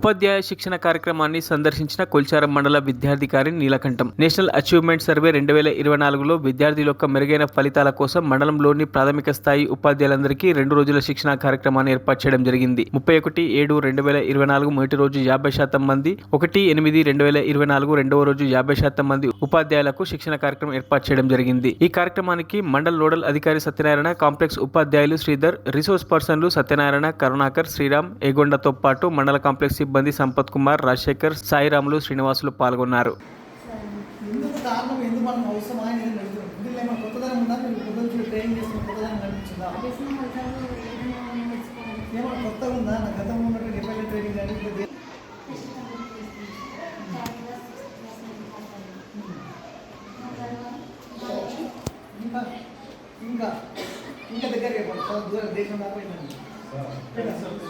ఉపాధ్యాయ శిక్షణ కార్యక్రమాన్ని సందర్శించిన కొల్చారం మండల విద్యాధికారి నీలకంఠం. నేషనల్ అచీవ్మెంట్ సర్వే రెండు వేల ఇరవై నాలుగులో విద్యార్థుల యొక్క మెరుగైన ఫలితాల కోసం మండలంలోని ప్రాథమిక స్థాయి ఉపాధ్యాయులందరికీ రెండు రోజుల శిక్షణ కార్యక్రమాన్ని ఏర్పాటు చేయడం జరిగింది. ముప్పై ఒకటి ఏడు రెండు వేల ఇరవై నాలుగు మొదటి రోజు యాభై శాతం మంది ఒకటి ఎనిమిది రెండు వేల ఇరవై నాలుగు రెండవ రోజు యాభై శాతం మంది ఉపాధ్యాయులకు శిక్షణ కార్యక్రమం ఏర్పాటు చేయడం జరిగింది. ఈ కార్యక్రమానికి మండల్ నోడల్ అధికారి సత్యనారాయణ కాంప్లెక్స్ ఉపాధ్యాయులు శ్రీధర్ రిసోర్స్ పర్సన్లు సత్యనారాయణ కరుణాకర్ శ్రీరామ్ ఏగొండతో పాటు మండల కాంప్లెక్స్ సిబ్బంది సంపత్ కుమార్ రాజశేఖర్ సాయిరాములు శ్రీనివాసులు పాల్గొన్నారు. ఇంకా ఇంకా ఇంకా దగ్గర దూరం దేశం దాకా.